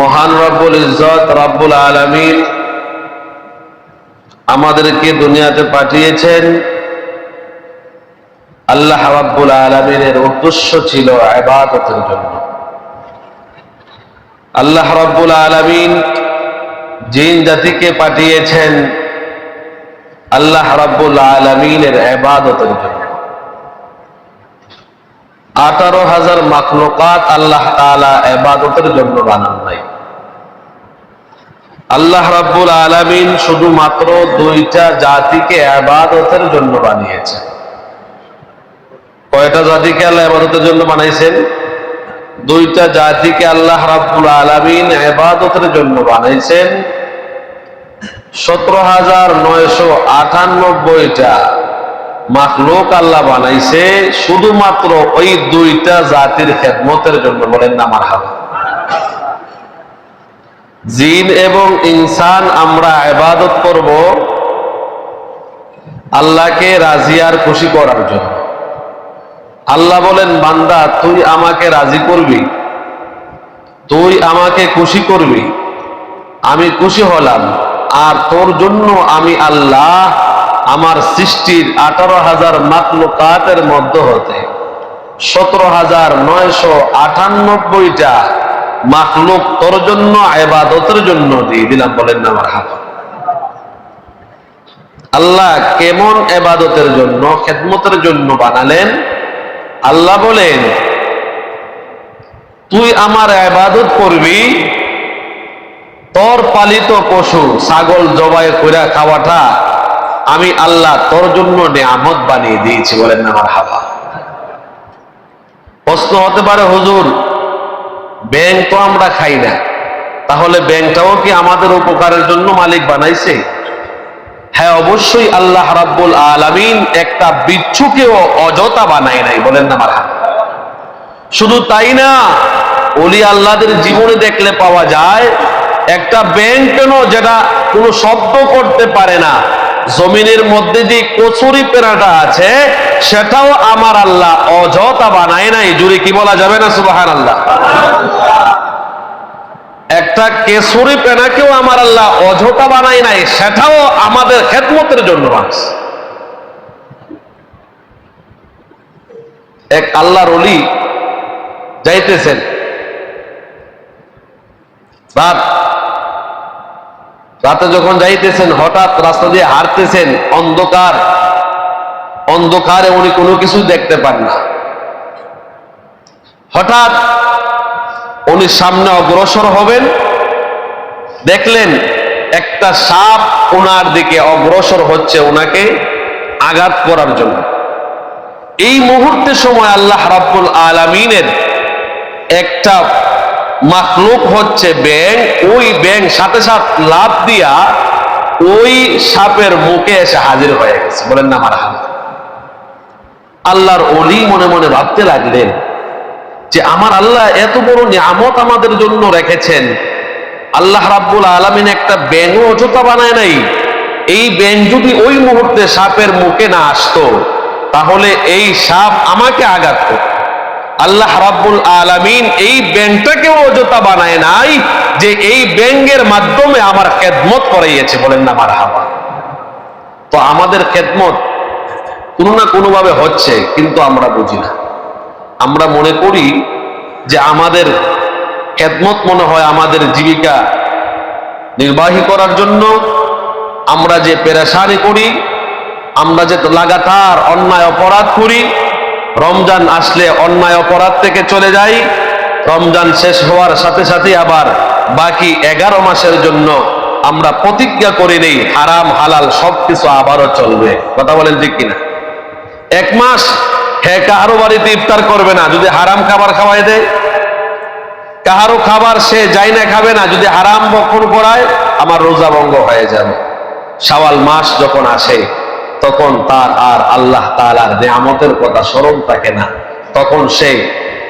মহান রব্বুল ইজ্জত রব্বুল আলমিন আমাদেরকে দুনিয়াতে পাঠিয়েছেন। আল্লাহ রাব্বুল আলমিনের উদ্দেশ্য ছিল আবাদতের জন্য। আল্লাহ রাব্বুল আলমিন জিন জাতিকে পাঠিয়েছেন আল্লাহ রাব্বুল আলমিনের আবাদতের জন্য। আঠারো হাজার মাখলুকাত আল্লাহ তাআলা আবাদতের জন্য বানান নাই। আল্লাহ রাব্বুল আলামিন শুধুমাত্র দুইটা জাতিকে আবাদতের জন্য বানিয়েছেন। কয়টা জাতিকে আল্লাহ আবাদতের জন্য বানাইছেন? দুইটা জাতিকে আল্লাহ রাব্বুল আলামিন আবাদতের জন্য বানাইছেন। সতেরো হাজার নয়শো আটানব্বইটা মাখলুক আল্লাহ বানাইছে, শুধুমাত্র ওই দুইটা জাতির খেদমতের জন্য বলেন না আমার হাবা জিন এবং ইনসান আমরা ইবাদত করব আল্লাহকে রাজি আর খুশি করার জন্য। আল্লাহ বলেন, বান্দা, তুই আমাকে রাজি করবি, তুই আমাকে খুশি করবি, আমি খুশি হলাম, আর তোর জন্য আমি আল্লাহ আমার সৃষ্টির আঠারো হাজার মাতলুকাতের মধ্য হতে সতেরো হাজার নয়শো আটানব্বইটা মাখলুক তোর জন্য আবাদতের জন্য দিয়ে দিলাম, বলেন আমার হাত। আল্লাহ কেমন এবাদতের জন্য, খেদমতের জন্য বানালেন? আল্লাহ বলেন, তুই আমার এবাদত করবি, তোর পালিত পশু, ছাগল জবাই করে খাওয়াটা আমি আল্লাহ তোর জন্য নিয়ামত বানিয়ে দিয়েছি বলেন আমার হাবা প্রশ্ন হতে পারে, হুজুর, ব্যাংক তো আমরা খাই না, তাহলে ব্যাংকটাও কি আমাদের উপকারের জন্য মালিক বানাইছে? হ্যাঁ অবশ্যই আল্লাহ রাব্বুল আলামিন একটা বিচ্ছুকেও অযথা বানায় নাই বলেন না আমার শুধু তাই না অলি আল্লাহদের জীবনে দেখলে পাওয়া যায়, একটা ব্যাংক কেন যেটা কোনো শব্দ করতে পারে না জমিনের মধ্যে যে কচুরি পেরাটা আছে, সেটাও আমার আল্লাহ অযথা বানায় নাই। জুড়ে কি বলা যাবে না? সুবাহান আল্লাহ একটা কেশরি পেনাকেও আমার আল্লাহ অযথা বানায় নাই, সেটাও আমাদের খেদমতের জন্য বানাইছে এক আল্লাহর অলি যাইতেছেন। রাত রাতে যখন যাইতেছেন, হঠাৎ রাস্তা দিয়ে হারতেছেন অন্ধকার। অন্ধকারে উনি কোনো কিছু দেখতে পান না। হঠাৎ উনি সামনে অগ্রসর হবেন, দেখলেন একটা সাপ ওনার দিকে অগ্রসর হচ্ছে ওনাকে আঘাত করার জন্য। এই মুহূর্তে সময় আল্লাহ রাব্বুল আলামিনের একটা মাখলুক হচ্ছে ব্যাং ওই ব্যাং সাথে সাথে লাভ দিয়া ওই সাপের মুখে এসে হাজির হয়ে গেছে। বলেন না আল্লাহর অলি মনে মনে ভাবতে লাগলেন যে, আমার আল্লাহ এত বড় নিয়ামত আমাদের জন্য রেখেছেন। আল্লাহ রাব্বুল আলমিন একটা ব্যাঙও অযথা বানায় নাই। এই ব্যাং যদি ওই মুহূর্তে সাপের মুখে না আসতো, তাহলে এই সাপ আমাকে আঘাত করত। আল্লাহ রাব্বুল আলামিন এই ব্যাংকটাকেও অযথা বানায় নাই যে এই ব্যাংকের মাধ্যমে আমার খেদমত করাইয়েছে। বলেন না আমার হাবা তো আমাদের খেদমত কোনো না কোনোভাবে হচ্ছে, কিন্তু আমরা বুঝি না। আমরা মনে করি যে আমাদের খেদমত মনে হয় আমাদের জীবিকা নির্বাহী করার জন্য। আমরা যে পেরেশানি করি, আমরা যে লাগাতার অন্যায় অপরাধ করি রমজান আসলে অন্যায় অপরাধ থেকে চলে যাই। রমজান শেষ হওয়ার সাথে সাথে আবার বাকি এগারো মাসের জন্য আমরা প্রতিজ্ঞা করে নেই, হারাম, হালাল সবকিছু আবারও চলবে। কথা বলেন ঠিক কিনা? এক মাস হ্যাঁ কারও বাড়িতে ইফতার করবে না, যদি হারাম খাবার খাওয়াই দেয়। কাহারো খাবার সে যাই না খাবে না, যদি হারাম বক্ষণ করায়, আমার রোজা ভঙ্গ হয়ে যাবে। শাওয়াল মাস যখন আসে তখন তার আর আল্লাহ তালার নিয়ামতের কথা স্মরণ থাকে না। তখন সে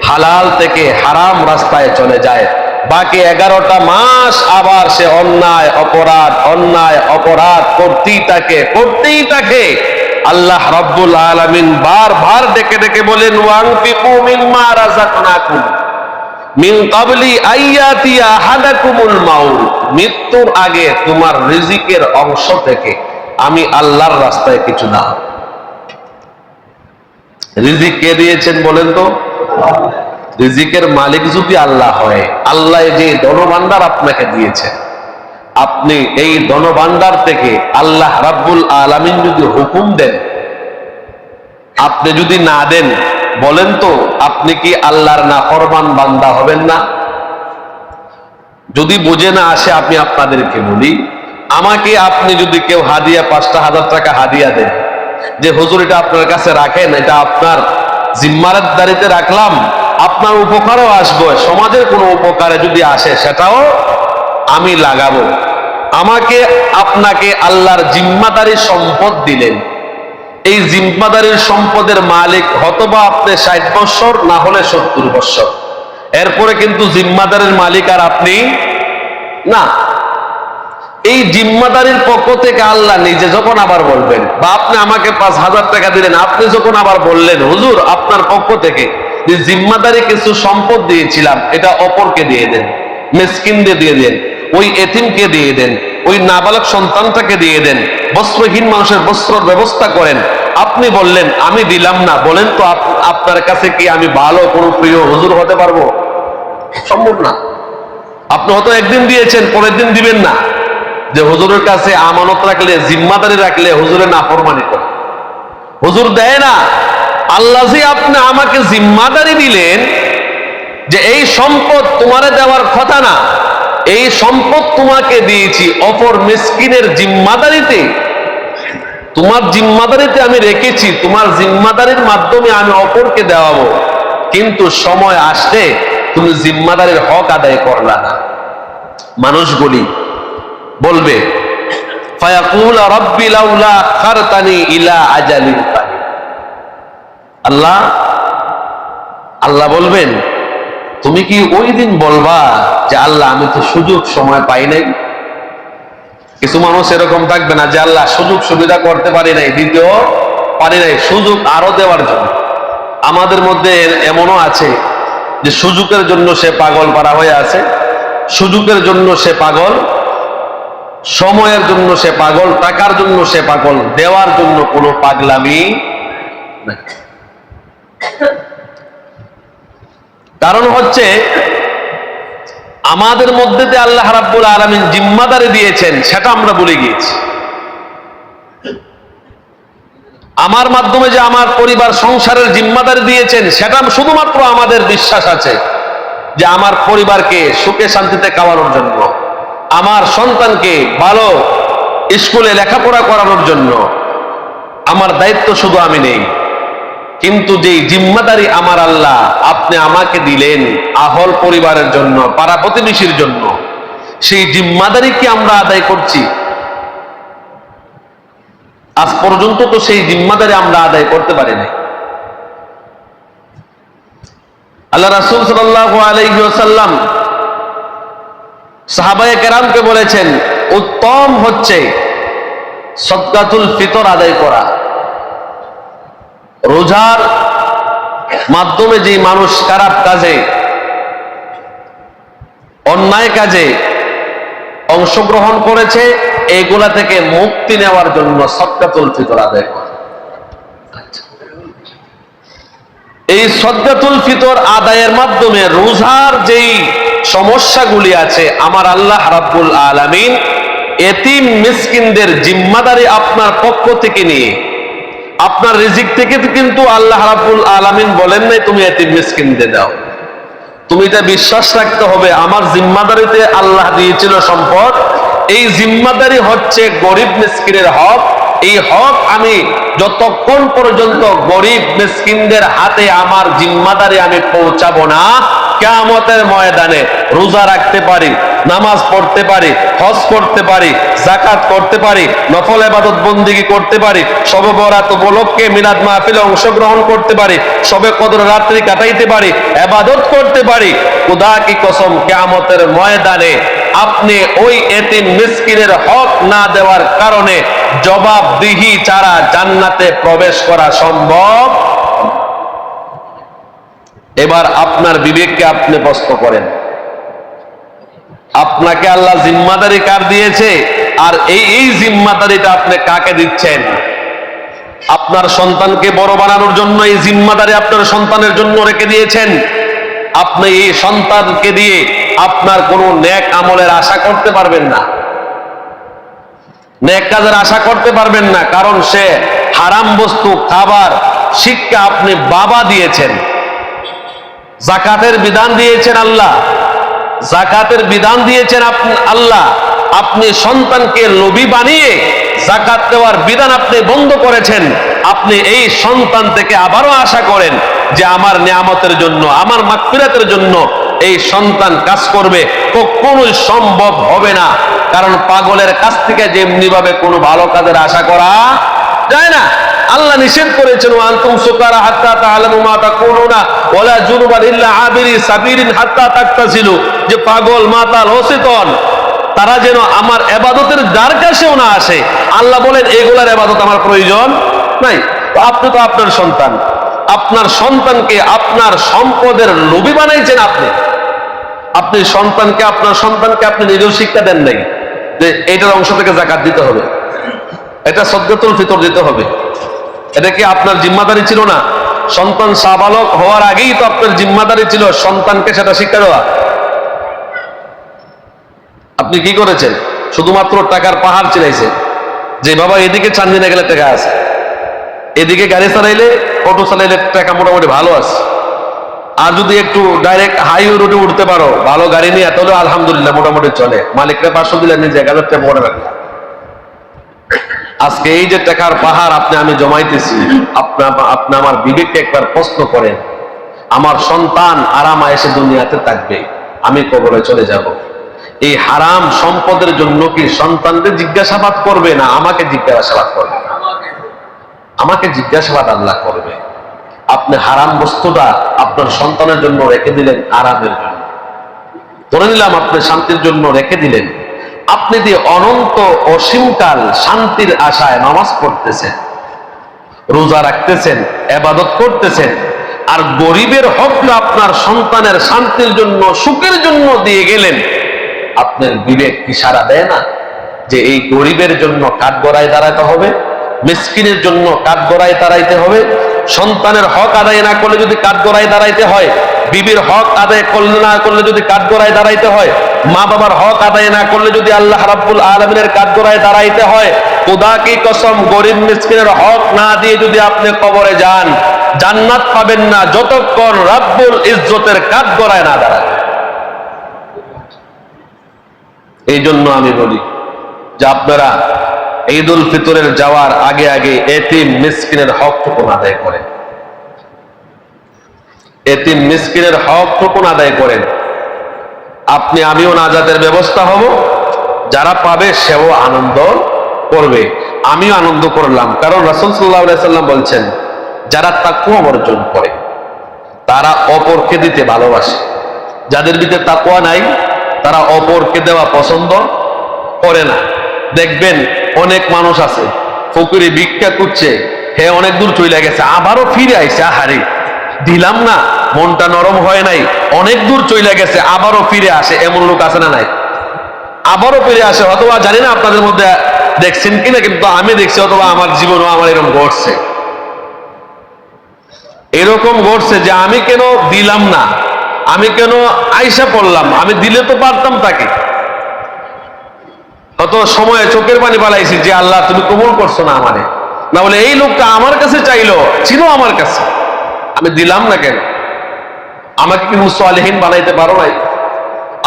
হালাল থেকে হারাম রাস্তায় চলে যায়। বাকি এগারোটা মাস আবার সে অন্যায়, অপরাধ অন্যায়, অপরাধ করতেই থাকে করতেই থাকে। আল্লাহ রব্বুল আলমিন বারবার ডেকে ডেকে বলেন মিন কাবলি আইয়াতিয়া হাদাকুমুল মাউত। মৃত্যুর আগে তোমার রিজিকের অংশ থেকে আমি আল্লাহর রাস্তায় কিছু না। রিজিক কে দিয়েছেন বলেন তো? রিজিকের মালিক যদি আল্লাহ হয়, আল্লাহ যে ধনভাণ্ডার আপনাকে দিয়েছেন, আপনি এই ধনভাণ্ডার থেকে আল্লাহ রাব্বুল আলামিন যদি হুকুম দেন, আপনি যদি না দেন, বলেন তো আপনি কি আল্লাহর নাফরমান বান্দা হবেন না? যদি বুঝে না আসে, আমি আপনাদেরকে বলি আমাকে আপনি যদি কেউ হাদিয়া, পাঁচটা হাজার টাকা হাদিয়া দেন, যে হুজুর এটা আপনার কাছে রাখেন এটা আপনার জিম্মারের দাঁড়িতে রাখলাম, আপনার উপকারও আসবে, সমাজের কোনো উপকারে যদি আসে, সেটাও আমি লাগাবো। আমাকে, আপনাকে আল্লাহর জিম্মাদারি সম্পদ দিলেন। এই জিম্মাদারির সম্পদের মালিক হতবা আপনি ষাট বৎসর, না হলে সত্তর বৎসর। এরপরে কিন্তু জিম্মাদারের মালিক আর আপনি না। এই জিম্মাদারির পক্ষ থেকে আল্লাহ নিজে যখন আবার বলবেন, বা আপনি আমাকে পাঁচ হাজার টাকা দিলেন, আপনি যখন আবার বললেন, হুজুর, আপনার পক্ষ থেকে যে জিম্মাদারি কিছু সম্পদ দিয়েছিলাম, এটা অপরকে দিয়ে দেন, মেসকিনদের দিয়ে দেন, ওই এতিমকে দিয়ে দেন, ওই নাবালক সন্তানটাকে দিয়ে দেন, বস্ত্রহীন মানুষের বস্ত্রর ব্যবস্থা করেন। আপনি বললেন, আমি দিলাম না। বলেন তো আপনার কাছে কি আমি ভালো, কোনো প্রিয় হুজুর হতে পারব? সম্ভব না। আপনি হয়তো একদিন দিয়েছেন, পরের দিন দিবেন না। যে হুজুরের কাছে আমানত রাখলে, জিম্মাদারি রাখলে হুজুরের নাফরমানি করে। হুজুর দেয় না, আল্লাহ আপনি আমাকে জিম্মাদারি দিলেন যে এই সম্পদ তোমারে দেওয়ার কথা না, এই সম্পদ তোমাকে দিয়েছি অপর মিসকিনের জিম্মাদারিতে। তোমার জিম্মাদারিতে আমি রেখেছি, তোমার জিম্মাদারির মাধ্যমে আমি অপরকে দেওয়াবো। কিন্তু সময় আসলে তুমি জিম্মাদারির হক আদায় করলা না। মানুষ মানুষগুলি বলবে আল্লাহ আল্লাহ বলবেন, তুমি কি ওই দিন বলবা যে আল্লাহ, আমি তো সুযোগ সময় পাই নাই? কিছু মানুষ এরকম থাকবে না যে, আল্লাহ, সুযোগ সুবিধা করতে পারি নাই, দ্বিতীয় পারি নাই, সুযোগ আরও দেওয়ার জন্য। আমাদের মধ্যে এমনও আছে যে, সুযোগের জন্য সে পাগল পারা হয়ে আছে, সুযোগের জন্য সে পাগল সময়ের জন্য সে পাগল, টাকার জন্য সে পাগল, দেওয়ার জন্য কোনো পাগলামি কারণ হচ্ছে, আমাদের মধ্যে যে আল্লাহ রাব্বুল আলামিন জিম্মাদারি দিয়েছেন, সেটা আমরা ভুলে গিয়েছি। আমার মাধ্যমে যে আমার পরিবার সংসারের জিম্মাদারি দিয়েছেন, সেটা শুধুমাত্র আমাদের বিশ্বাস আছে যে আমার পরিবারকে সুখে শান্তিতে খাওয়ানোর জন্য। আমার সন্তানকে ভালো স্কুলে লেখাপড়া করানোর জন্য আমার দায়িত্ব শুধু আমি নেই। কিন্তু যে জিম্মাদারি আমার আল্লাহ আপনি আমাকে দিলেন আহল পরিবারের জন্য, পাড়া প্রতিবেশীর জন্য, সেই জিম্মাদারি কি আমরা আদায় করছি? আজ পর্যন্ত তো সেই জিম্মাদারি আমরা আদায় করতে পারি নাই। আল্লাহ রাসূল সাল্লাল্লাহু আলাইহি ওয়াসাল্লাম সাহাবায়ে কেরামকে বলেছেন, উত্তম হচ্ছে সদকাতুল ফিতর আদায় করা। রোজার মাধ্যমে যে মানুষ খারাপ কাজে, অন্যায় কাজে অংশগ্রহণ করেছে, এগুলা থেকে মুক্তি নেওয়ার জন্য সদকাতুল ফিতর আদায় করা। এই সদকাতুল ফিতর আদায়ের মাধ্যমে রোজার যেই সমস্যাগুলি আছে, আমার আল্লাহ রাব্বুল আলামিন এতিম মিসকিনদের জিম্মাদারি আপনার পক্ষ থেকে নিয়ে, আপনার রিজিক থেকে কিন্তু আল্লাহ রাব্বুল আলামিন বলেন নাই, তুমি এতিম দাও। তুমি এটা বিশ্বাস রাখতে হবে, আমার জিম্মাদারিতে আল্লাহ দিয়েছিল সম্পদ। এই জিম্মাদারি হচ্ছে গরিব মিসকিনের হক। এই হক আমি যতক্ষণ পর্যন্ত গরিব মিসকিনদের হাতে আমার জিম্মাদারি আমি পৌঁছাবো না কেয়ামতের ময়দানে রোজা রাখতে পারি, নামাজ পড়তে পারি, হজ করতে পারি জাকাত করতে পারি, নফল এবাদত বন্দিগি করতে পারি সবে বরাত উপলক্ষে মিলাদ মাহফিলে অংশগ্রহণ করতে পারি, সবে কদর রাত্রি কাটাইতে পারি এবাদত করতে পারি। খুদা কি কসম, কেয়ামতের ময়দানে আপনি ওই এতিম মিসকিনের হক না দেওয়ার কারণে জবাবদিহি ছাড়া জান্নাতে প্রবেশ করা সম্ভব এবার আপনার বিবেককে আপনি প্রশ্ন করেন। আপনাকে আল্লাহ জিম্মাদারি কার দিয়েছে? আর এই এই জিম্মাদারিটা আপনি কাকে দিচ্ছেন? আপনার সন্তানকে বড় বানানোর জন্য এই জিম্মাদারি আপনার সন্তানের জন্য রেখে দিয়েছেন। আপনি এই সন্তানকে দিয়ে আপনার কোনো ন্যাক আমলের আশা করতে পারবেন না। ন্যাক কাজের আশা করতে পারবেন না, কারণ সে হারাম বস্তু, খাবার, শিক্ষা আপনি বাবা দিয়েছেন। জাকাতের বিধান দিয়েছেন আল্লাহ। জাকাতের বিধান দিয়েছেন আল্লাহ। আপনি সন্তানকে লোভী বানিয়ে জাকাত দেওয়ার বিধান আপনি বন্ধ করেছেন। আপনি এই সন্তান থেকে আবারও আশা করেন যে আমার নিয়ামতের জন্য, আমার মাকফিরাতের জন্য এই সন্তান কাজ করবে। কখনোই সম্ভব হবে না। কারণ পাগলের কাছ থেকে যেমনি ভাবে কোনো ভালো কাজের আশা করা যায় না। আল্লাহ নিষেধ করেছেন আনতুম সুকারা হাত্তা তাআলামু মা তাকুলুনা ওয়ালা জুনুবান ইল্লা আবিরি সাবিরিন হাত্তা তাকতাসিলু। যে পাগল, মাতাল, অচেতন, তারা যেন আমার এবাদতের যার কাছেও না আসে। আল্লাহ বলেন, এগুলার এবাদত আমার প্রয়োজন নাই। আপনি তো আপনার সন্তান। আপনার সন্তানকে আপনার সম্পদের লোভী বানাইছেন আপনি। আপনি সন্তানকে, আপনার সন্তানকে আপনি নিজেও শিক্ষা দেন নাই যে এইটার অংশ থেকে জাকাত দিতে হবে। এটা সদ্যতুল ফিতর দিতে হবে। এটা কি আপনার জিম্মাদারি ছিল না? সন্তান সাবালক হওয়ার আগেই তো আপনার জিম্মাদারি ছিল সন্তানকে সেটা শিক্ষা দেওয়া। আপনি কি করেছেন? শুধুমাত্র টাকার পাহাড় চিনাইছেন যে বাবা এদিকে চান্দিনা গেলে টাকা আছে। এদিকে গাড়ি চালাইলে, অটো চালাইলে টাকা মোটামুটি ভালো আছে। আর যদি একটু ডাইরেক্ট হাইওয়ে রোডে উঠতে পারো, ভালো গাড়ি নিয়ে, তাহলে আলহামদুলিল্লাহ মোটামুটি চলে। মালিকরা পাঁচশো দিলে নিজে এক হাজার টাকা মনে রাখলাম আজকে এই যে টাকার পাহাড় আপনি আমি জমাইতেছি, আপনি আমার বিবেককে একবার প্রশ্ন করেন, আমার সন্তান আরাম এসে দুনিয়াতে থাকবে, আমি কবরে চলে যাব। এই হারাম সম্পদের জন্য কি সন্তানকে জিজ্ঞাসাবাদ করবে না আমাকে জিজ্ঞাসাবাদ করবে? আমাকে জিজ্ঞাসাবাদ আল্লাহ করবে। আপনি হারাম বস্তুটা আপনার সন্তানের জন্য রেখে দিলেন, আরামের জন্য। ধরে নিলাম আপনি শান্তির জন্য রেখে দিলেন। আপনি দিয়ে অনন্ত অসীমকাল শান্তির আশায় নামাজ পড়তেছেন, রোজা রাখতেছেন, এবাদত করতেছেন, আর গরিবের হকটা আপনার সন্তানের শান্তির জন্য, সুখের জন্য দিয়ে গেলেন, আপনার বিবেক কি সারা দেয় না? যে এই গরিবের জন্য কাঠ গড়ায় দাঁড়াতে হবে, মিসকিনের জন্য কাঠ গড়ায় দাঁড়াইতে হবে, সন্তানের হক আদায় না করলে যদি কাঠ গড়ায় দাঁড়াইতে হয়, বিবির হক আদায় করলে না করলে যদি কাঠ গড়ায় দাঁড়াইতে হয় মা বাবার হক আদায় না করলে যদি আল্লাহ রাব্বুল আলমিনের কাঠ দাঁড়াইতে হয়, খোদা কি কসম গরিব মিসকিনের হক না দিয়ে যদি আপনি কবরে যান, জান্নাত পাবেন না যতক্ষণ রাব্বুল ইজ্জতের কাঠ না দাঁড়ায়। এই জন্য আমি বলি যে আপনারা ঈদ উল ফিতরের যাওয়ার আগে আগে এতিম মিসকিনের হক টুকুন আদায় করেন। এতিম মিসকিনের হক টুকুন আদায় করেন। আপনি, আমিও নাজাতের ব্যবস্থা হব। যারা পাবে, সেও আনন্দ করবে। আমিও আনন্দ করলাম। কারণ রাসুল সাল্লাহ সাল্লাম বলছেন, যারা তাকুয়া অর্জন করে, তারা অপরকে দিতে ভালোবাসে। যাদের ভিতরে তাকুয়া নাই, তারা অপরকে দেওয়া পছন্দ করে না। দেখবেন, অনেক মানুষ আছে, ফকুরি ভিক্ষা করছে, হে অনেক দূর চলে গেছে, আবারও ফিরে আইছে, আহারে, দিলাম না। মনটা নরম হয় নাই, অনেক দূর চলে গেছে, আবারও ফিরে আসে, এমন লোক আছে না নাই? আবারও ফিরে আসে অথবা জানি না আপনাদের মধ্যে দেখছেন কিনা, কিন্তু আমি দেখছি, অথবা আমার জীবনও আমার এরকম ঘটছে। এরকম ঘটছে যে আমি কেন দিলাম না? আমি কেন আইসা পড়লাম? আমি দিলে তো পারতাম তাকে। অত সময়ে চোখের পানি পালাইছি যে আল্লাহ, তুমি কবুল করছ না আমারে। না বলে, এই লোকটা আমার কাছে চাইলো ছিল আমার কাছে। আমি দিলাম না কেন? আমাকে কি মুসালেহীন বানাইতে পারো নাই।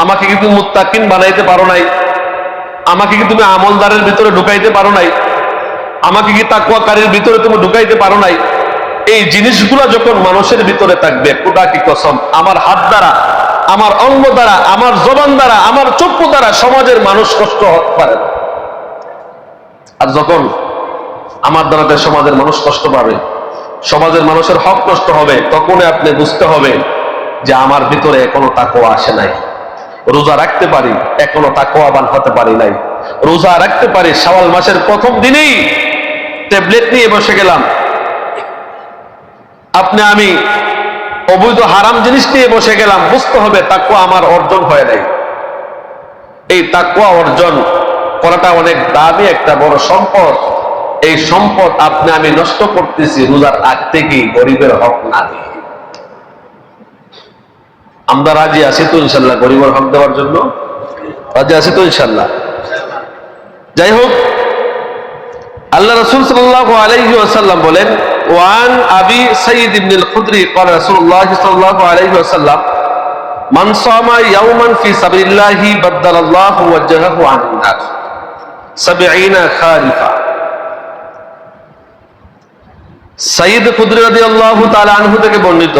আমাকে কি তুমি মুত্তাকিন বানাইতে পারো নাই। আমাকে কি তুমি আমলদারের ভিতরে ঢুকাইতে পারো নাই? আমাকে কি তাকুয়াকারীর ভিতরে তুমি ঢুকাইতে পারো নাই? এই জিনিসগুলো যখন মানুষের ভিতরে থাকবে, কোটা কি কসম? আমার হাত দ্বারা, আমার অঙ্গ দ্বারা, আমার জবান দ্বারা, আমার চক্ষু দ্বারা সমাজের মানুষ কষ্ট হতে পারে আর যখন আমার দ্বারাতে সমাজের মানুষ কষ্ট পাবে, সমাজের মানুষের হক নষ্ট হবে, তখনই আপনি বুঝতে হবে যে আমার ভিতরে এখনও তাকোয়া আসে নাই। রোজা রাখতে পারি, এখনও তাকোয়াবান হতে পারি নাই। রোজা রাখতে পারি, শাওয়াল মাসের প্রথম দিনেই ট্যাবলেট নিয়ে বসে গেলাম। আপনি আমি অবৈধ হারাম জিনিস নিয়ে বসে গেলাম, বুঝতে হবে তাকুয়া আমার অর্জন হয় নাই। এই তাকুয়া অর্জন করাটা অনেক দামি একটা বড় সম্পদ। এই সম্পদ আপনি আমি নষ্ট করতেছি, রোজার আগ থেকেই গরিবের হক না দিয়ে। আমরা রাজি আছি তো ইনশাল্লাহ গরিবের হক দেওয়ার জন্য রাজি আছি তো ইনশাল্লাহ যাই হোক আল্লাহ রসুল সাল্লাল্লাহু আলাইহি ওয়াসাল্লাম বলেন ওয়ান আবি সাইয়্যিদ ইবনে আল খুদরি قال رسول الله صلى الله عليه وسلم من صام يوما في سبيل الله بدل الله وجهه عن النار 70 خارفا সাইয়্যিদ খুদরি রাদিয়াল্লাহু তাআলা আনহু থেকে বর্ণিত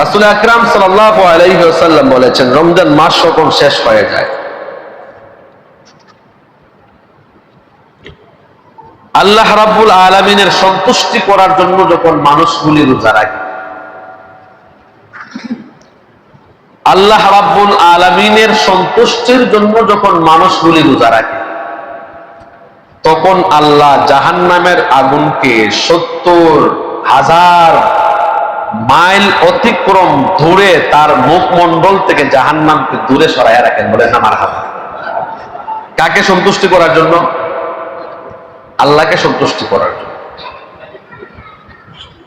রাসূল আকরাম সাল্লাল্লাহু আলাইহি বলেছেন, রমজান মাস যখন শেষ হয়ে যায়, আল্লাহ রাব্বুল আলমিনের সন্তুষ্টি করার জন্য যখন মানুষগুলি রোজা রাখে, আল্লাহ রাব্বুল আলমিনের সন্তুষ্টির জন্য যখন মানুষগুলি রোজা রাখে, তখন আল্লাহ জাহান নামের আগুনকে সত্তর হাজার মাইল অতিক্রম দূরে তার মুখমণ্ডল থেকে জাহান নামকে দূরে সরাইয়া রাখেন বলেন আমার হাত কাকে সন্তুষ্টি করার জন্য? আল্লাহকে সন্তুষ্টি করার জন্য।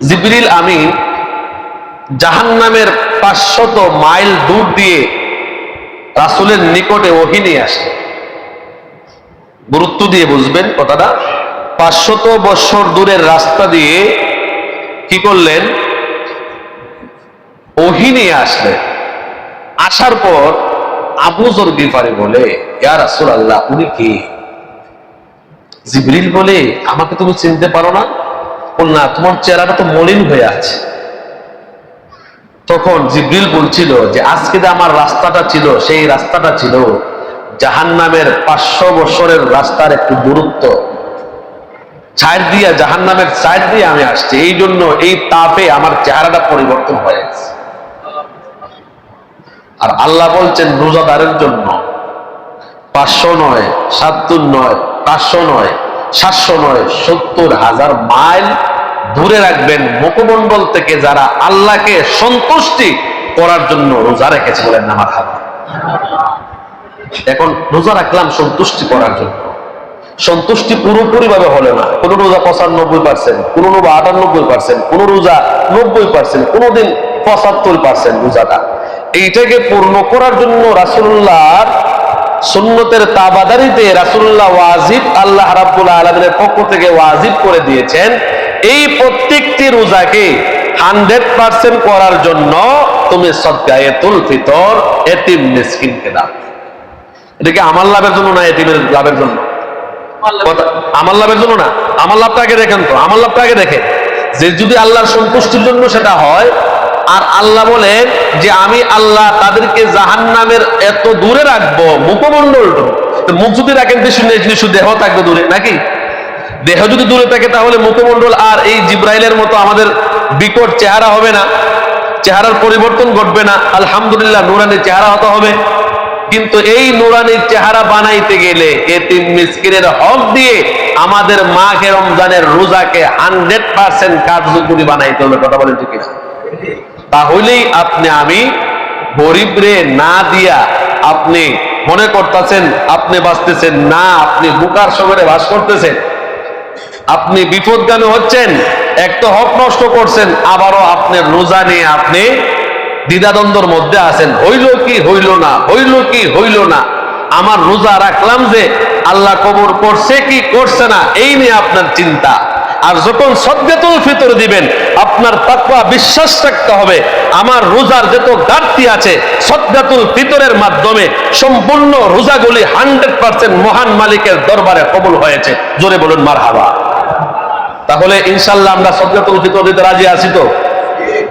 জিবরিল আমিন জাহান নামের পাঁচশত মাইল দূর দিয়ে রাসুলের নিকটে ওহি নিয়ে আসে। গুরুত্ব দিয়ে বুঝবেন কথাটা। পাঁচশত বৎসর দূরের রাস্তা দিয়ে কি করলেন? ওহি নিয়ে আসলেন আসার পর আবুজর বিফারে বলে, ইয়া রাসুল আল্লাহ উনি কি? জিবরিল বলে, আমাকে তুমি চিনতে পারো না? না, তোমার চেহারাটা তো মলিন হয়ে আছে। তখন জিবরিল বলছিল যে, আজকে যে আমার রাস্তাটা ছিল, সেই রাস্তাটা ছিল জাহান নামের পাঁচশো বছরের রাস্তার একটু দূরত্ব। ছাড় দিয়া জাহান নামের ছাড় দিয়ে আমি আসছি। এই জন্য এই তাপে আমার চেহারাটা পরিবর্তন হয়ে গেছে। আর আল্লাহ বলছেন রোজাদারের জন্য পাঁচশো নয় সাত্তর নয়, পাঁচশো নয়, সাতশো নয়, সত্তর হাজার মাইল দূরে রাখবেন মুখমণ্ডল থেকে যারা আল্লাহকে সন্তুষ্টি করার জন্য রোজা রেখেছে বলেন আমার হাত এখন রোজা রাখলাম সন্তুষ্টি করার জন্য। সন্তুষ্টি পুরোপুরি ভাবে হলে না। কোন রোজা পঁচানব্বই পার্সেন্ট কোন রোজা আটানব্বই পার্সেন্ট কোন রোজা নব্বই পার্সেন্ট কোনোদিন পঁচাত্তর পার্সেন্ট রোজাটা। এইটাকে পূর্ণ করার জন্য রাসুল্লাহ সুন্নতের তাবাদারিতে রাসুল্লাহ ওয়াজিব আল্লাহ রাব্বুল আলমের পক্ষ থেকে ওয়াজিব করে দিয়েছেন। এই প্রত্যেকটি রোজাকে হান্ড্রেড পার্সেন্ট করার জন্য তুমি সদ্গায়েতুল ফিতর এতিম মিসকিনকে দাও। এটা কি আমার লাভের জন্য না এতিমের লাভের জন্য। আমার লাভের জন্য না? আমার লাভটা আগে দেখেন তো আমার লাভটা আগে দেখেন। যে যদি আল্লাহর সন্তুষ্টির জন্য সেটা হয় আর আল্লাহ বলেন যে আমি আল্লাহ তাদেরকে জাহান নামের এত দূরে রাখব মুখমন্ডল মুখ যদি রাখেন দেহ থাকবে দূরে, নাকি? দেহ যদি দূরে থাকে তাহলে মুখমন্ডল আর এই জিব্রাইলের মতো আমাদের বিকট চেহারা হবে না। চেহারার পরিবর্তন ঘটবে না। আলহামদুলিল্লাহ নুরানির চেহারা হতে হবে। কিন্তু এই নুরানির চেহারা বানাইতে গেলে এ তিন মিসকিনের হক দিয়ে আমাদের মাঘে রমজানের রোজাকে হান্ড্রেড পার্সেন্ট কার্যকরী বানাইতে হবে। কথা বলেন ঠিক কিনা তাহলেই আপনি আমি গরিবরে না দিয়া আপনি মনে করতেছেন, আপনি বাঁচতেছেন। না, আপনি বুকার সগরে বাস করতেছেন। আপনি বিপদগামী হচ্ছেন, এক তো হক নষ্ট করছেন, আবারও আপনার রোজা নিয়ে আপনি দ্বিধাদ্বন্দ্বর মধ্যে আছেন। হইল কি হইল না, হইল কি হইল না? আমার রোজা রাখলাম যে আল্লাহ কবর করছে কি করছে না, এই নিয়ে আপনার চিন্তা। আর যখন সদ্গাতুল ফিতর দিবেন, আপনার তাকওয়া বিশ্বাস রাখতে হবে। আমার রোজার যত ঘাটতি আছে, সদ্গাতুল ফিতরের মাধ্যমে সম্পূর্ণ রোজাগুলি হান্ড্রেড পার্সেন্ট মহান মালিকের দরবারে কবুল হয়েছে। জোরে বলুন মার হাবা তাহলে ইনশাল্লাহ আমরা সদ্গাতুল ফিতর দিতে রাজি আছি তো?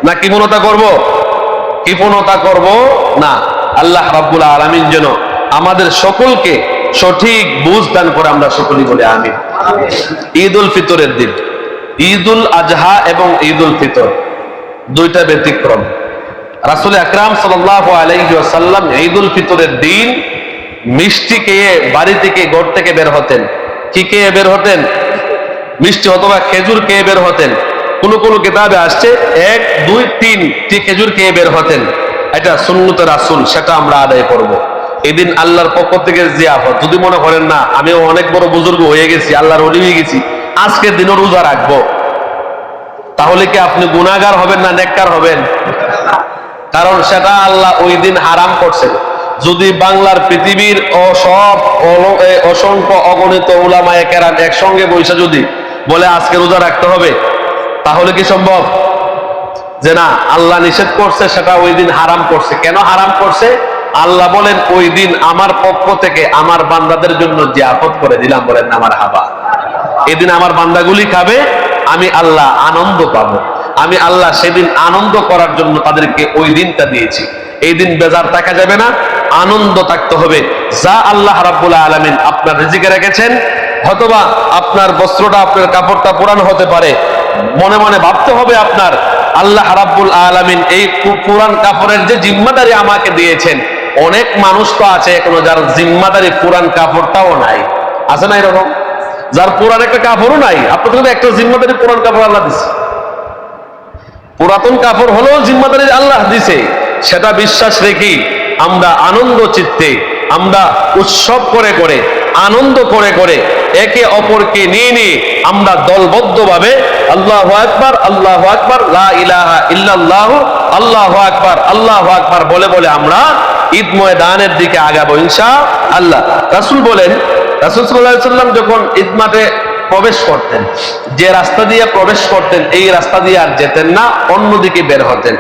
না কৃপণতা করব? কৃপণতা করব না। আল্লাহ রাব্বুল আলামিন যেন আমাদের সকলকে সঠিক বুঝ দান করে আমরা সকলেই বলে, আমিন। ঈদ উল ফিতরের দিন। ঈদ উল আজহা এবং ঈদ উল ফিতর দুইটা ব্যতিক্রম। রাসুল আকরাম ওয়াসাল্লাম ঈদ উল ফিতরের দিন মিষ্টি খেয়ে বাড়ি থেকে ঘর থেকে বের হতেন। কি খেয়ে বের হতেন? মিষ্টি অথবা খেজুর খেয়ে বের হতেন। কোন কোন কিতাবে আসছে, এক, দুই, তিন, টি খেজুর খেয়ে বের হতেন। এটা সুন্নত রাসুল সেটা আমরা আদায় করব। এদিন আল্লাহর পক্ষ থেকে জিয়াফত। যদি মনে করেন না আমি অনেক বড় বুজুর্গ হয়ে গেছি, আল্লাহর অলি হয়ে গেছি, আজকের দিনও রোজা রাখব। তাহলে কি আপনি গুণাগার হবেন না নেককার হবেন? কারণ সেটা আল্লাহ ওই দিন হারাম করছেন। যদি বাংলার পৃথিবীর ও সব অল- অসংখ্য অগণিত উলামায়ে কেরাম একসঙ্গে বৈশা যদি বলে আজকে রোজা রাখতে হবে, তাহলে কি সম্ভব? যে না, আল্লাহ নিষেধ করছে, সেটা ওই দিন হারাম করছে। কেন হারাম করছে? আল্লাহ বলেন, ওই দিন আমার পক্ষ থেকে আমার বান্দাদের জন্য জিয়াফত করে দিলাম, বলেন আমার হাবা। এদিন আমার বান্দাগুলি খাবে, আমি আল্লাহ আনন্দ পাবো। আমি আল্লাহ সেদিন আনন্দ করার জন্য তাদেরকে ওই দিনটা দিয়েছি। এই দিন বেজার থাকা যাবে না, আনন্দ থাকতে হবে। যা আল্লাহ রাব্বুল আলামিন আপনার রিজিকে রেখেছেন, হয়তোবা আপনার বস্ত্রটা, আপনার কাপড়টা পুরানো হতে পারে। মনে মনে ভাবতে হবে আপনার, আল্লাহ রাব্বুল আলামিন এই পুরান কাপড়ের যে জিম্মাদারি আমাকে দিয়েছেন অনেক মানুষ তো আছে এখনও যার জিম্মাদারি পুরান কাপড়টাও নাই। আছে না এরকম? যার পুরান একটা কাপড়ও নাই। আপনার কিন্তু একটা জিম্মাদারি পুরান কাপড় আল্লাহ দিছে। পুরাতন কাপড় হলেও জিম্মাদারি আল্লাহ দিছে। সেটা বিশ্বাস রেখে আমরা আনন্দ চিত্তে, আমরা উৎসব করে করে, আনন্দ করে করে একে অপরকে নিয়ে নিয়ে আমরা দলবদ্ধভাবে আল্লাহ আকবার আল্লাহ আকবার, লা ইলাহা আল্লাহ আকবার আল্লাহ আকবার বলে বলে আমরা ঈদ ময়দানের দিকে আগাবো ইনশা আল্লাহ, রাসূল বলেন, রাসূল সাল্লাম যখন ঈদ মাঠে প্রবেশ করতেন, যে রাস্তা দিয়ে প্রবেশ করতেন, এই রাস্তা দিয়ে আর যেতেন না, অন্যদিকে বের হতেন।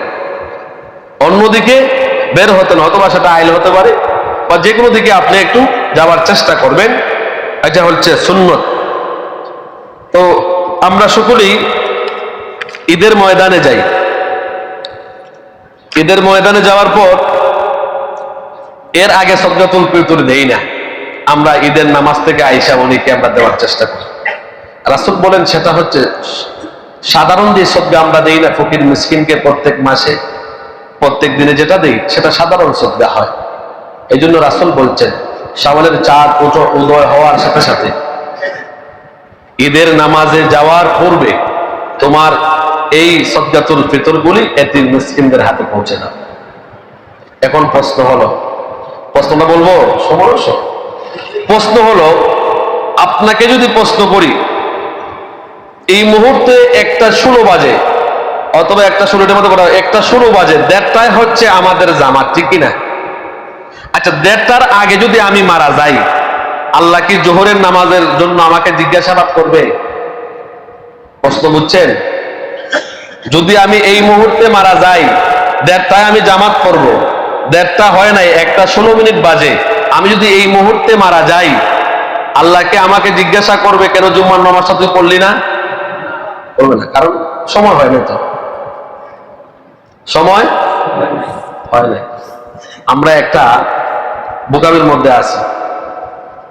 অন্যদিকে বের হতেন অথবা সেটা আইল হতে পারে, বা যে কোনো দিকে আপনি একটু যাওয়ার চেষ্টা করবেন। এটা হচ্ছে সুন্নত। তো আমরা সকলেই ঈদের ময়দানে যাই। ঈদের ময়দানে যাওয়ার পর এর আগে সজ্ঞাতুল পিতুর দেই না। আমরা ঈদের নামাজ থেকে আইসা উনিকে আমরা দেওয়ার চেষ্টা করি। রাসুল বলেন, সেটা হচ্ছে সাধারণ যে সদ্গা আমরা দেই না, ফকির মিসকিনকে প্রত্যেক মাসে, প্রত্যেক দিনে যেটা দেই, সেটা সাধারণ সদ্গা হয়। এই জন্য রাসুল বলছেন সাওয়ালের চাঁদ উচ- উদয় হওয়ার সাথে সাথে ঈদের নামাজে যাওয়ার পূর্বে তোমার এই সদ্গাতুল ফিতরগুলি এতিম মিসকিনদের হাতে পৌঁছে দাও। এখন প্রশ্ন হলো প্রশ্নটা বলব? প্রশ্ন হলো, আপনাকে যদি প্রশ্ন করি, এই মুহূর্তে একটা ষোলো বাজে, অথবা একটা ষোলোটার মতো করা একটা ষোলো বাজে, দেড়টায় হচ্ছে আমাদের জামাত, ঠিক কিনা আচ্ছা দেড়টার আগে যদি আমি মারা যাই, আল্লাহ কি জোহরের নামাজের জন্য আমাকে জিজ্ঞাসাবাদ করবে? প্রশ্ন বুঝছেন? যদি আমি এই মুহূর্তে মারা যাই, দেড়টায় আমি জামাত করব। দেড়টা হয় নাই, একটা ষোলো মিনিট বাজে। আমি যদি এই মুহূর্তে মারা যাই, আল্লাহকে আমাকে জিজ্ঞাসা করবে, কেন জুম্মার নামাজটা তুই পড়লি না? করবে না, কারণ সময় হয় না তো। সময় হয় না আমরা একটা বোকামির মধ্যে আছি।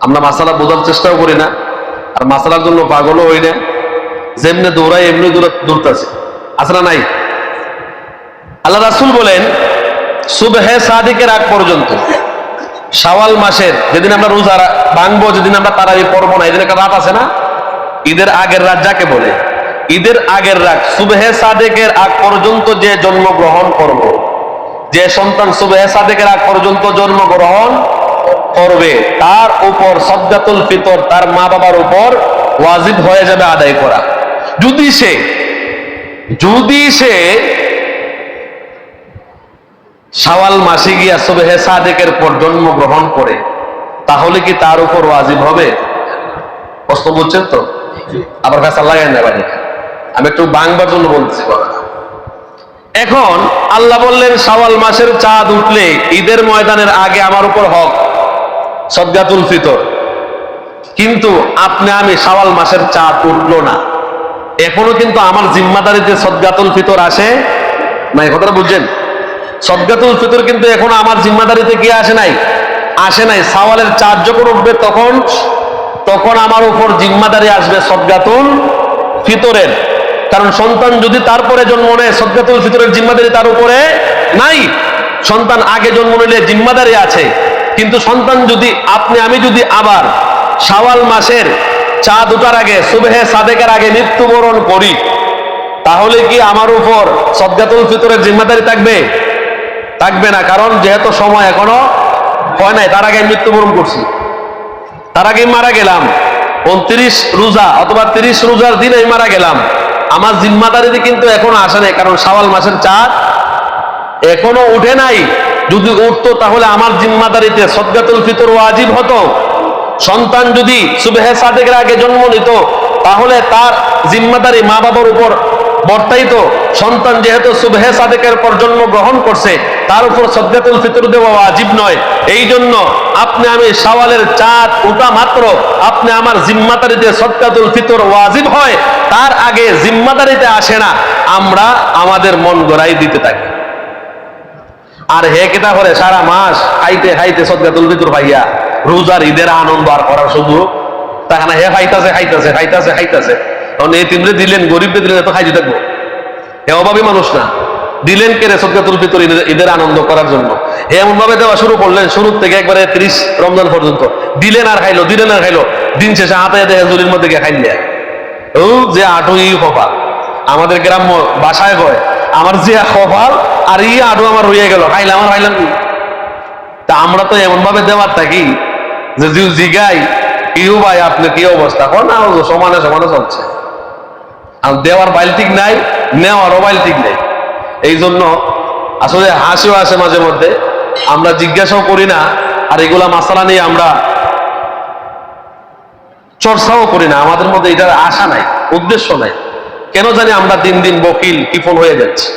আমরা মাসালা বোঝার চেষ্টাও করি না, আর মাসালার জন্য পাগলও হই না। যেমনি দৌড়াই এমনি দূরে দূরতাছে আছে না নাই? আল্লাহ রাসুল বলেন সুবহে সাদিকের আগ পর্যন্ত। শাওয়াল মাসের যেদিন আমরা রোজা ভাঙবো, যেদিন আমরা তারাবি পড়ব না এদিন একটা রাত আছে না? ঈদের আগের রাত যাকে বলে? ঈদের আগের রাত, সুবহে সাদেকের আগ পর্যন্ত যে জন্মগ্রহণ করব। যে সন্তান সুবহে সাদেকের আগ পর্যন্ত জন্মগ্রহণ করবে, তার উপর সজ্জাতুল ফিতর, তার মা বাবার উপর ওয়াজিব হয়ে যাবে আদায় করা। যদি সে যদি সে শাওয়াল মাসে গিয়া সুবহে সাদেকের পর জন্মগ্রহণ করে, তাহলে কি তার উপর ওয়াজিব হবে? প্রশ্ন বুঝছেন তো? আবার কাছে লাগাই না বাড়ি আমি একটু বাংবার জন্য বলতেছি এখন আল্লাহ বললেন, শাওয়াল মাসের চাঁদ উঠলে ঈদের ময়দানের আগে আমার উপর হক, সদগাতুল ফিতর। কিন্তু আপনি আমি শাওয়াল মাসের চাঁদ উঠল না। এখনও কিন্তু আমার জিম্মাদারিতে সদগাতুল ফিতর আসে না এই কথাটা বুঝছেন? সদগাতুল ফিতর কিন্তু এখন আমার জিম্মাদারিতে কি আসে নাই। আসে নাই। সাওয়ালের চাঁদ যখন উঠবে তখন তখন আমার উপর জিম্মাদারি আসবে সদগাতুল ফিতরের। কারণ সন্তান যদি তারপরে জন্ম নেয়, সদগাতুল ফিতরের জিম্মাদারি তার উপরে নাই। সন্তান আগে জন্ম নিলে জিম্মাদারি আছে। কিন্তু সন্তান যদি, আপনি, আমি যদি আবার শাওয়াল মাসের চা দুটার আগে, সুবেহে সাদেকের আগে মৃত্যুবরণ করি, তাহলে কি আমার উপর সদগাতুল ফিতরের জিম্মাদারি থাকবে? থাকবে না, কারণ যেহেতু সময় এখনও হয় নাই, তার আগে মৃত্যুবরণ করছি। তার আগে মারা গেলাম। উনত্রিশ রোজা অথবা তিরিশ রোজার দিন আমি মারা গেলাম। আমার জিম্মাদারিতে কিন্তু এখনও আসে নাই, কারণ শাওয়াল মাসের চাঁদ এখনও উঠে নাই। যদি উঠতো তাহলে আমার জিম্মাদারিতে সদগাতুল ফিতর ওয়াজিব হতো। সন্তান যদি সুবেহে সাদেকের আগে জন্ম নিত, তাহলে তার জিম্মাদারি মা বাবার উপর বর্তাইত। সন্তান যেহেতু সুবহে সাদেকের পর জন্ম গ্রহণ করছে, তার উপর সদগাতুল ফিতর দেওয়া ওয়াজিব নয়। এই জন্য আপনি আমি সওয়ালের চাঁদ উঠা মাত্র আপনি আমার জিম্মাদারিতে সদগাতুল ফিতর ওয়াজিব হয়, তার আগে জিম্মাদারিতে আসে না। আমরা আমাদের মন গড়াই দিতে থাকি। আর হে কেটা করে, সারা মাস খাইতে খাইতে সদগাতুল ফিতর ভাইয়া রোজার ঈদের আনন্দ আর করার শুধু তাখানে হে খাইতাছে খাইতাছে খাইতাছে খাইতাছে। এই তিনরে দিলেন গরিবকে দিলেন, এত খাইতে থাকব। হে অভাবী মানুষ না। দিলেন কে রে সদগাতুল ফিতর ঈদের- আনন্দ করার জন্য। এমন ভাবে দেওয়া শুরু করলেন শুরু থেকে একবারে ত্রিশ রমজান পর্যন্ত। দিলেন আর খাইলো, দিলেন আর খাইলো। দিন শেষে হাতে হাতে হেজুরির মধ্যে গিয়ে খাইলে ও যে আটু ই কপাল আমাদের গ্রাম্য বাসায় কয় আমার যে কপাল আর ই আটু আমার রয়ে গেল। খাইলাম আর খাইলাম? তা আমরা তো এমন ভাবে দেওয়ার থাকি যে জিগাই, ইউ ভাই আপনার কি অবস্থা? কোন সমানে সমানে চলছে। আর দেওয়ার ঠিক নাই, নেওয়ারও ঠিক নাই। এই জন্য আসলে হাসিও আসে মাঝে মধ্যে। আমরা জিজ্ঞাসাও করি না, আর এগুলা মাসালা নিয়ে আমরা চর্চাও করি না। আমাদের মধ্যে এটার আশা নাই, উদ্দেশ্য নাই। কেন জানি আমরা দিন দিন বকিল, কিফল হয়ে যাচ্ছি।